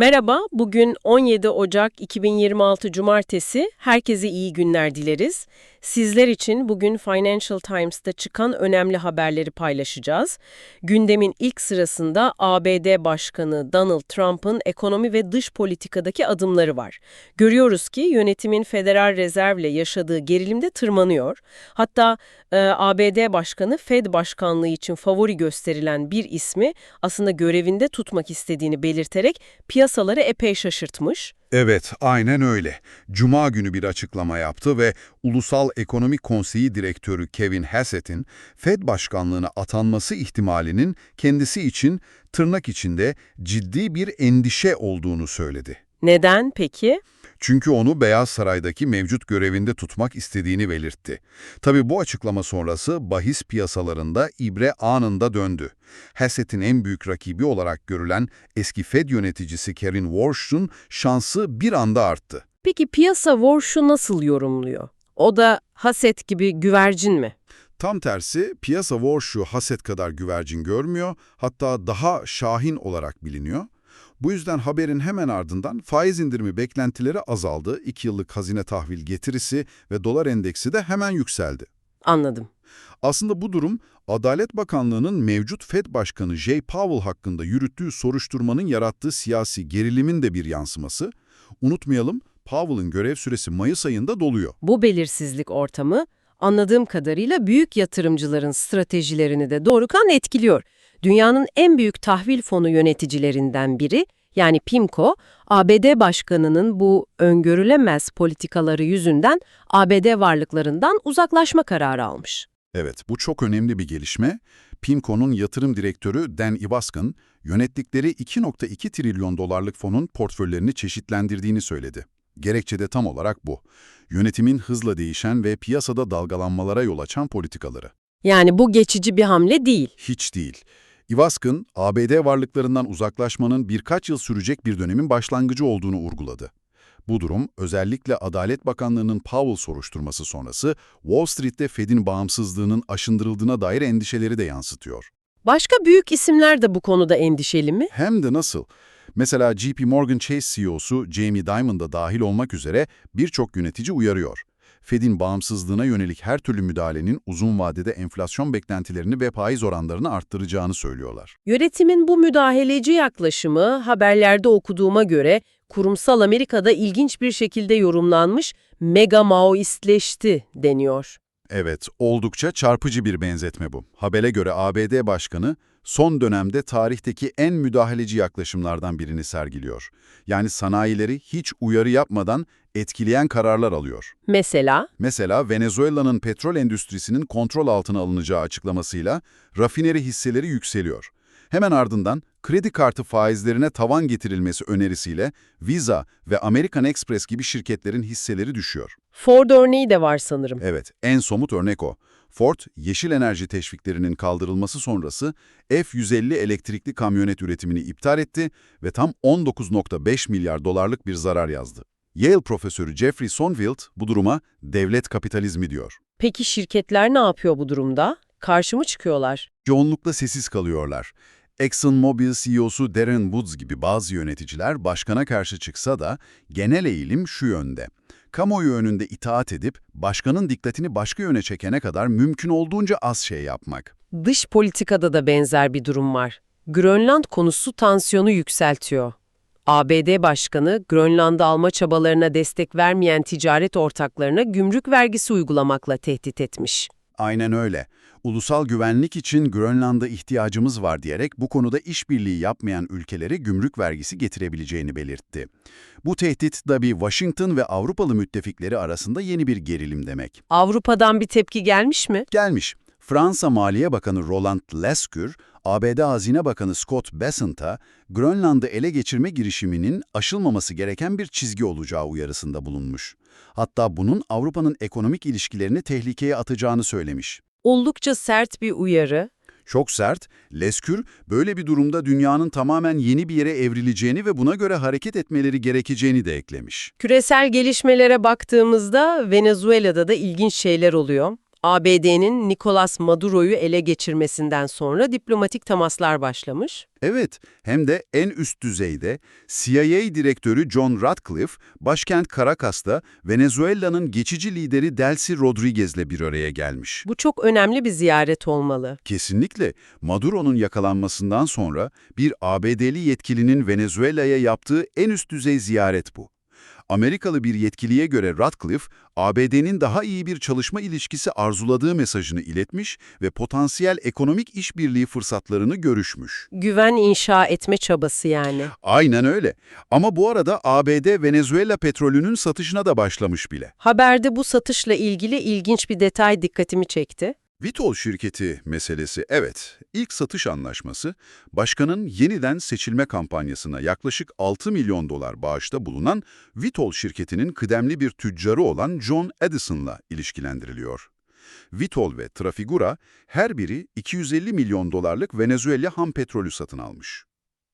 Merhaba, bugün 17 Ocak 2026 Cumartesi. Herkese iyi günler dileriz. Sizler için bugün Financial Times'ta çıkan önemli haberleri paylaşacağız. Gündemin ilk sırasında ABD Başkanı Donald Trump'ın ekonomi ve dış politikadaki adımları var. Görüyoruz ki yönetimin Federal Rezerv'le yaşadığı gerilimde tırmanıyor. Hatta e, ABD Başkanı Fed Başkanlığı için favori gösterilen bir ismi aslında görevinde tutmak istediğini belirterek piyasaları epey şaşırtmış. Evet, aynen öyle. Cuma günü bir açıklama yaptı ve Ulusal Ekonomi Konseyi Direktörü Kevin Hassett'in Fed başkanlığına atanması ihtimalinin kendisi için tırnak içinde ciddi bir endişe olduğunu söyledi. Neden peki? Çünkü onu Beyaz Saray'daki mevcut görevinde tutmak istediğini belirtti. Tabii bu açıklama sonrası bahis piyasalarında ibre anında döndü. Hassett'in en büyük rakibi olarak görülen eski Fed yöneticisi Karen Warsh'un şansı bir anda arttı. Peki piyasa Warsh'u nasıl yorumluyor? O da haset gibi güvercin mi? Tam tersi piyasa Warsh'u Hasset kadar güvercin görmüyor, hatta daha şahin olarak biliniyor. Bu yüzden haberin hemen ardından faiz indirimi beklentileri azaldı, 2 yıllık hazine tahvil getirisi ve dolar endeksi de hemen yükseldi. Anladım. Aslında bu durum, Adalet Bakanlığı'nın mevcut Fed Başkanı Jay Powell hakkında yürüttüğü soruşturmanın yarattığı siyasi gerilimin de bir yansıması. Unutmayalım, Powell'ın görev süresi Mayıs ayında doluyor. Bu belirsizlik ortamı anladığım kadarıyla büyük yatırımcıların stratejilerini de doğrudan etkiliyor. Dünyanın en büyük tahvil fonu yöneticilerinden biri yani PIMCO, ABD Başkanı'nın bu öngörülemez politikaları yüzünden ABD varlıklarından uzaklaşma kararı almış. Evet, bu çok önemli bir gelişme. PIMCO'nun yatırım direktörü Dan Ivascyn, yönettikleri 2.2 trilyon dolarlık fonun portföylerini çeşitlendirdiğini söyledi. Gerekçe de tam olarak bu. Yönetimin hızla değişen ve piyasada dalgalanmalara yol açan politikaları. Yani bu geçici bir hamle değil. Hiç değil. Ivascyn, ABD varlıklarından uzaklaşmanın birkaç yıl sürecek bir dönemin başlangıcı olduğunu vurguladı. Bu durum, özellikle Adalet Bakanlığı'nın Powell soruşturması sonrası Wall Street'te Fed'in bağımsızlığının aşındırıldığına dair endişeleri de yansıtıyor. Başka büyük isimler de bu konuda endişeli mi? Hem de nasıl? Mesela JP Morgan Chase CEO'su Jamie Dimon da dahil olmak üzere birçok yönetici uyarıyor. Fed'in bağımsızlığına yönelik her türlü müdahalenin uzun vadede enflasyon beklentilerini ve faiz oranlarını arttıracağını söylüyorlar. Yönetimin bu müdahaleci yaklaşımı haberlerde okuduğuma göre kurumsal Amerika'da ilginç bir şekilde yorumlanmış mega maoistleşti deniyor. Evet, oldukça çarpıcı bir benzetme bu. Habere göre ABD Başkanı son dönemde tarihteki en müdahaleci yaklaşımlardan birini sergiliyor. Yani sanayileri hiç uyarı yapmadan etkileyen kararlar alıyor. Mesela Mesela Venezuela'nın petrol endüstrisinin kontrol altına alınacağı açıklamasıyla rafineri hisseleri yükseliyor. Hemen ardından kredi kartı faizlerine tavan getirilmesi önerisiyle Visa ve American Express gibi şirketlerin hisseleri düşüyor. Ford örneği de var sanırım. Evet, en somut örnek o. Ford, yeşil enerji teşviklerinin kaldırılması sonrası F-150 elektrikli kamyonet üretimini iptal etti ve tam 19.5 milyar dolarlık bir zarar yazdı. Yale profesörü Jeffrey Sonfield bu duruma devlet kapitalizmi diyor. Peki şirketler ne yapıyor bu durumda? Karşı mı çıkıyorlar? Çoğunlukla sessiz kalıyorlar. ExxonMobil CEO'su Darren Woods gibi bazı yöneticiler başkana karşı çıksa da genel eğilim şu yönde. Kamuoyu önünde itaat edip başkanın dikkatini başka yöne çekene kadar mümkün olduğunca az şey yapmak. Dış politikada da benzer bir durum var. Grönland konusu tansiyonu yükseltiyor. ABD Başkanı, Grönland'ı alma çabalarına destek vermeyen ticaret ortaklarına gümrük vergisi uygulamakla tehdit etmiş. Aynen öyle. Ulusal güvenlik için Grönland'a ihtiyacımız var diyerek bu konuda işbirliği yapmayan ülkelere gümrük vergisi getirebileceğini belirtti. Bu tehdit tabii Washington ve Avrupalı müttefikleri arasında yeni bir gerilim demek. Avrupa'dan bir tepki gelmiş mi? Gelmiş. Fransa Maliye Bakanı Roland Lescure, ABD Hazine Bakanı Scott Bessent'a Grönland'ı ele geçirme girişiminin aşılmaması gereken bir çizgi olacağı uyarısında bulunmuş. Hatta bunun Avrupa'nın ekonomik ilişkilerini tehlikeye atacağını söylemiş. Oldukça sert bir uyarı. Çok sert, Leskür böyle bir durumda dünyanın tamamen yeni bir yere evrileceğini ve buna göre hareket etmeleri gerekeceğini de eklemiş. Küresel gelişmelere baktığımızda Venezuela'da da ilginç şeyler oluyor. ABD'nin Nicolas Maduro'yu ele geçirmesinden sonra diplomatik temaslar başlamış. Evet, hem de en üst düzeyde CIA direktörü John Ratcliffe, başkent Caracas'ta Venezuela'nın geçici lideri Delcy Rodriguez'le bir araya gelmiş. Bu çok önemli bir ziyaret olmalı. Kesinlikle Maduro'nun yakalanmasından sonra bir ABD'li yetkilinin Venezuela'ya yaptığı en üst düzey ziyaret bu. Amerikalı bir yetkiliye göre Ratcliffe, ABD'nin daha iyi bir çalışma ilişkisi arzuladığı mesajını iletmiş ve potansiyel ekonomik işbirliği fırsatlarını görüşmüş. Güven inşa etme çabası yani. Aynen öyle. Ama bu arada ABD Venezuela petrolünün satışına da başlamış bile. Haberde bu satışla ilgili ilginç bir detay dikkatimi çekti. Vitol şirketi meselesi evet. İlk satış anlaşması, başkanın yeniden seçilme kampanyasına yaklaşık 6 milyon dolar bağışta bulunan Vitol şirketinin kıdemli bir tüccarı olan John Edison'la ilişkilendiriliyor. Vitol ve Trafigura her biri 250 milyon dolarlık Venezuela ham petrolü satın almış.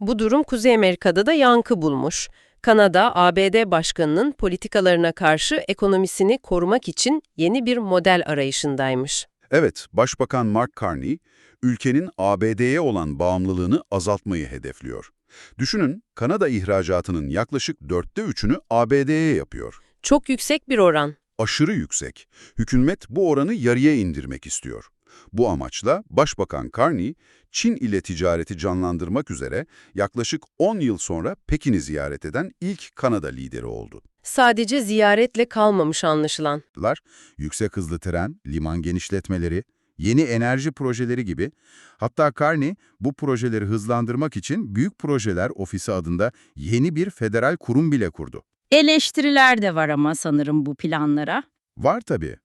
Bu durum Kuzey Amerika'da da yankı bulmuş. Kanada, ABD başkanının politikalarına karşı ekonomisini korumak için yeni bir model arayışındaymış. Evet, Başbakan Mark Carney, ülkenin ABD'ye olan bağımlılığını azaltmayı hedefliyor. Düşünün, Kanada ihracatının yaklaşık dörtte üçünü ABD'ye yapıyor. Çok yüksek bir oran. Aşırı yüksek. Hükümet bu oranı yarıya indirmek istiyor. Bu amaçla Başbakan Carney, Çin ile ticareti canlandırmak üzere yaklaşık 10 yıl sonra Pekin'i ziyaret eden ilk Kanada lideri oldu. Sadece ziyaretle kalmamış anlaşılan. Yüksek hızlı tren, liman genişletmeleri, yeni enerji projeleri gibi. Hatta Carney bu projeleri hızlandırmak için Büyük Projeler Ofisi adında yeni bir federal kurum bile kurdu. Eleştiriler de var ama sanırım bu planlara. Var tabii.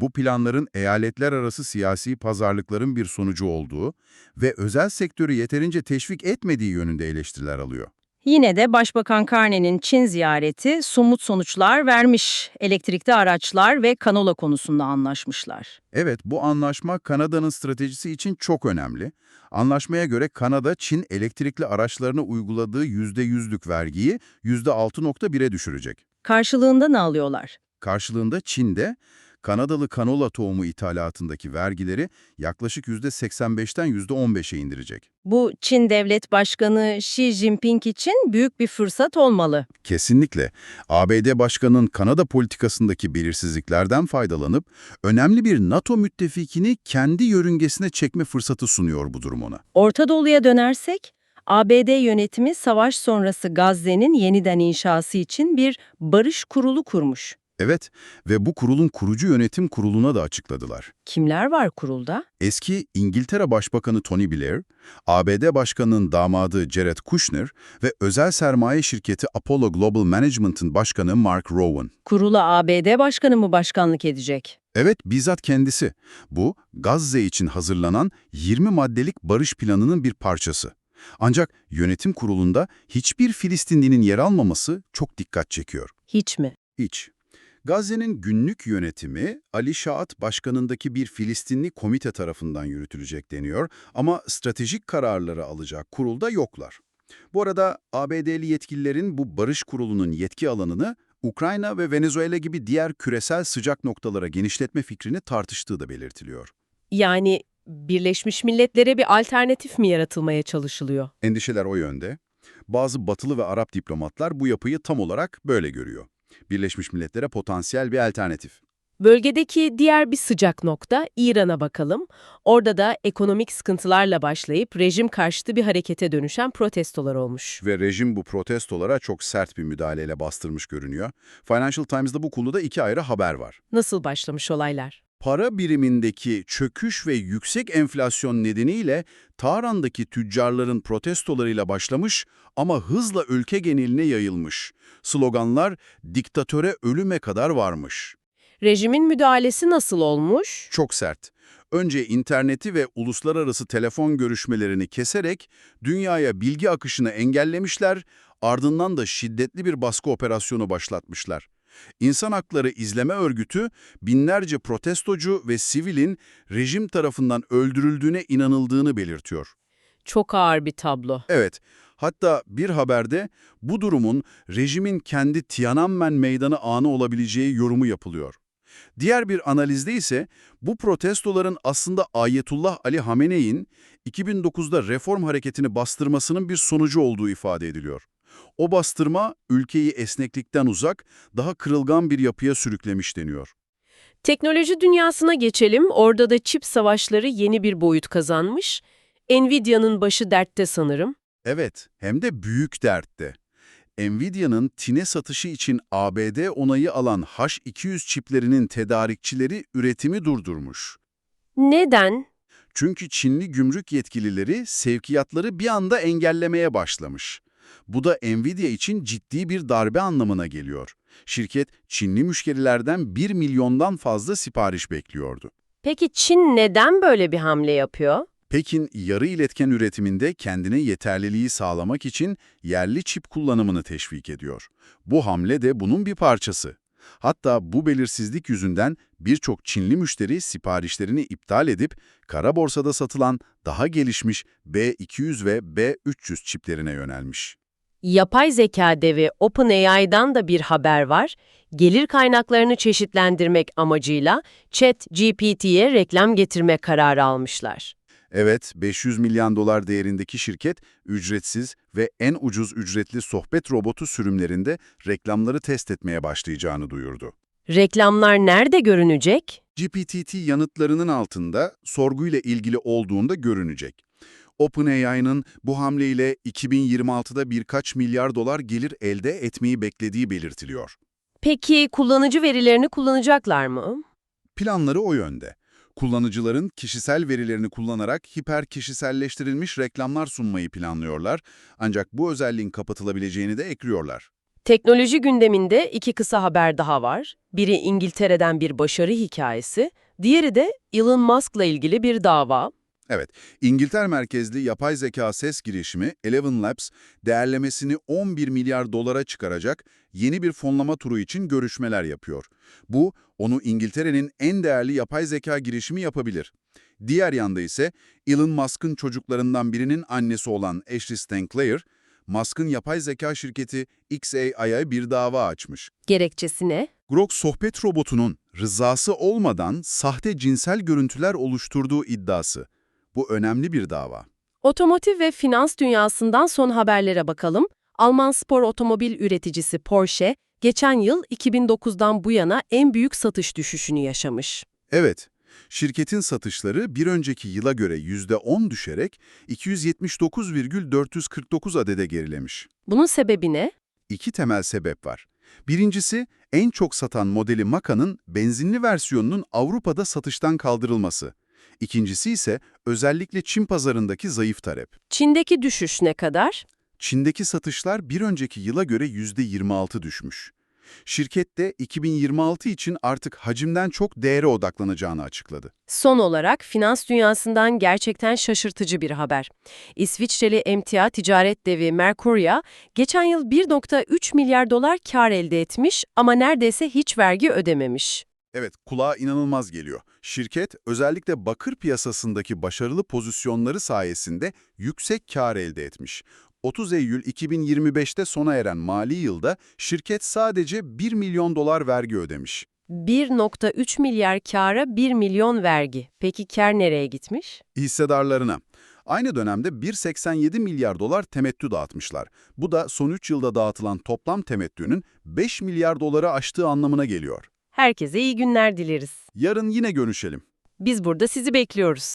Bu planların eyaletler arası siyasi pazarlıkların bir sonucu olduğu ve özel sektörü yeterince teşvik etmediği yönünde eleştiriler alıyor. Yine de Başbakan Carney'nin Çin ziyareti somut sonuçlar vermiş. Elektrikli araçlar ve kanola konusunda anlaşmışlar. Evet, bu anlaşma Kanada'nın stratejisi için çok önemli. Anlaşmaya göre Kanada, Çin elektrikli araçlarına uyguladığı %100'lük vergiyi %6.1'e düşürecek. Karşılığında ne alıyorlar? Karşılığında Çin de Kanadalı kanola tohumu ithalatındaki vergileri yaklaşık %85'ten %15'e indirecek. Bu Çin Devlet Başkanı Xi Jinping için büyük bir fırsat olmalı. Kesinlikle. ABD Başkanı'nın Kanada politikasındaki belirsizliklerden faydalanıp önemli bir NATO müttefikini kendi yörüngesine çekme fırsatı sunuyor bu durum ona. Orta Doğu'ya dönersek, ABD yönetimi savaş sonrası Gazze'nin yeniden inşası için bir barış kurulu kurmuş. Evet ve bu kurulun kurucu yönetim kuruluna da açıkladılar. Kimler var kurulda? Eski İngiltere Başbakanı Tony Blair, ABD Başkanı'nın damadı Jared Kushner ve özel sermaye şirketi Apollo Global Management'ın başkanı Mark Rowan. Kurula ABD Başkanı mı başkanlık edecek? Evet, bizzat kendisi. Bu, Gazze için hazırlanan 20 maddelik barış planının bir parçası. Ancak yönetim kurulunda hiçbir Filistinlinin yer almaması çok dikkat çekiyor. Hiç mi? İç. Gazze'nin günlük yönetimi Ali Şahat başkanındaki bir Filistinli komite tarafından yürütülecek deniyor ama stratejik kararları alacak kurulda yoklar. Bu arada ABD'li yetkililerin bu barış kurulunun yetki alanını Ukrayna ve Venezuela gibi diğer küresel sıcak noktalara genişletme fikrini tartıştığı da belirtiliyor. Yani Birleşmiş Milletler'e bir alternatif mi yaratılmaya çalışılıyor? Endişeler o yönde. Bazı batılı ve Arap diplomatlar bu yapıyı tam olarak böyle görüyor. Birleşmiş Milletler'e potansiyel bir alternatif. Bölgedeki diğer bir sıcak nokta İran'a bakalım. Orada da ekonomik sıkıntılarla başlayıp rejim karşıtı bir harekete dönüşen protestolar olmuş. Ve rejim bu protestolara çok sert bir müdahaleyle bastırmış görünüyor. Financial Times'da bu konuda iki ayrı haber var. Nasıl başlamış olaylar? Para birimindeki çöküş ve yüksek enflasyon nedeniyle Tahran'daki tüccarların protestolarıyla başlamış ama hızla ülke geneline yayılmış. Sloganlar diktatöre ölüme kadar varmış. Rejimin müdahalesi nasıl olmuş? Çok sert. Önce interneti ve uluslararası telefon görüşmelerini keserek dünyaya bilgi akışını engellemişler, ardından da şiddetli bir baskı operasyonu başlatmışlar. İnsan Hakları İzleme Örgütü binlerce protestocu ve sivilin rejim tarafından öldürüldüğüne inanıldığını belirtiyor. Çok ağır bir tablo. Evet, hatta bir haberde bu durumun rejimin kendi Tiananmen meydanı anı olabileceği yorumu yapılıyor. Diğer bir analizde ise bu protestoların aslında Ayetullah Ali Hamene'in 2009'da reform hareketini bastırmasının bir sonucu olduğu ifade ediliyor. O bastırma ülkeyi esneklikten uzak, daha kırılgan bir yapıya sürüklemiş deniyor. Teknoloji dünyasına geçelim. Orada da çip savaşları yeni bir boyut kazanmış. Nvidia'nın başı dertte sanırım. Evet, hem de büyük dertte. Nvidia'nın Çin'e satışı için ABD onayı alan H200 çiplerinin tedarikçileri üretimi durdurmuş. Neden? Çünkü Çinli gümrük yetkilileri sevkiyatları bir anda engellemeye başlamış. Bu da Nvidia için ciddi bir darbe anlamına geliyor. Şirket, Çinli müşterilerden 1 milyondan fazla sipariş bekliyordu. Peki Çin neden böyle bir hamle yapıyor? Pekin, yarı iletken üretiminde kendine yeterliliği sağlamak için yerli çip kullanımını teşvik ediyor. Bu hamle de bunun bir parçası. Hatta bu belirsizlik yüzünden birçok Çinli müşteri siparişlerini iptal edip kara borsada satılan daha gelişmiş B200 ve B300 çiplerine yönelmiş. Yapay zeka devi OpenAI'dan da bir haber var. Gelir kaynaklarını çeşitlendirmek amacıyla ChatGPT'ye reklam getirme kararı almışlar. Evet, 500 milyon dolar değerindeki şirket, ücretsiz ve en ucuz ücretli sohbet robotu sürümlerinde reklamları test etmeye başlayacağını duyurdu. Reklamlar nerede görünecek? GPT yanıtlarının altında sorguyla ilgili olduğunda görünecek. OpenAI'nın bu hamleyle 2026'da birkaç milyar dolar gelir elde etmeyi beklediği belirtiliyor. Peki kullanıcı verilerini kullanacaklar mı? Planları o yönde. Kullanıcıların kişisel verilerini kullanarak hiper kişiselleştirilmiş reklamlar sunmayı planlıyorlar ancak bu özelliğin kapatılabileceğini de ekliyorlar. Teknoloji gündeminde iki kısa haber daha var. Biri İngiltere'den bir başarı hikayesi, diğeri de Elon Musk'la ilgili bir dava. Evet, İngiltere merkezli yapay zeka ses girişimi Eleven Labs değerlemesini 11 milyar dolara çıkaracak yeni bir fonlama turu için görüşmeler yapıyor. Bu, onu İngiltere'nin en değerli yapay zeka girişimi yapabilir. Diğer yanda ise Elon Musk'ın çocuklarından birinin annesi olan Ashley St. Musk'ın yapay zeka şirketi XAI'ya bir dava açmış. Gerekçesi ne? Grok sohbet robotunun rızası olmadan sahte cinsel görüntüler oluşturduğu iddiası. Bu önemli bir dava. Otomotiv ve finans dünyasından son haberlere bakalım. Alman spor otomobil üreticisi Porsche, geçen yıl 2009'dan bu yana en büyük satış düşüşünü yaşamış. Evet, şirketin satışları bir önceki yıla göre %10 düşerek 279,449 adede gerilemiş. Bunun sebebi ne? İki temel sebep var. Birincisi, en çok satan modeli Maca'nın benzinli versiyonunun Avrupa'da satıştan kaldırılması. İkincisi ise özellikle Çin pazarındaki zayıf talep. Çin'deki düşüş ne kadar? Çin'deki satışlar bir önceki yıla göre %26 düşmüş. Şirket de 2026 için artık hacimden çok değere odaklanacağını açıkladı. Son olarak finans dünyasından gerçekten şaşırtıcı bir haber. İsviçreli emtia ticaret devi Mercuria, geçen yıl 1.3 milyar dolar kar elde etmiş ama neredeyse hiç vergi ödememiş. Evet, kulağa inanılmaz geliyor. Şirket özellikle bakır piyasasındaki başarılı pozisyonları sayesinde yüksek kar elde etmiş. 30 Eylül 2025'te sona eren mali yılda şirket sadece 1 milyon dolar vergi ödemiş. 1.3 milyar kara 1 milyon vergi. Peki kar nereye gitmiş? Hissedarlarına. Aynı dönemde 1.87 milyar dolar temettü dağıtmışlar. Bu da son 3 yılda dağıtılan toplam temettünün 5 milyar doları aştığı anlamına geliyor. Herkese iyi günler dileriz. Yarın yine görüşelim. Biz burada sizi bekliyoruz.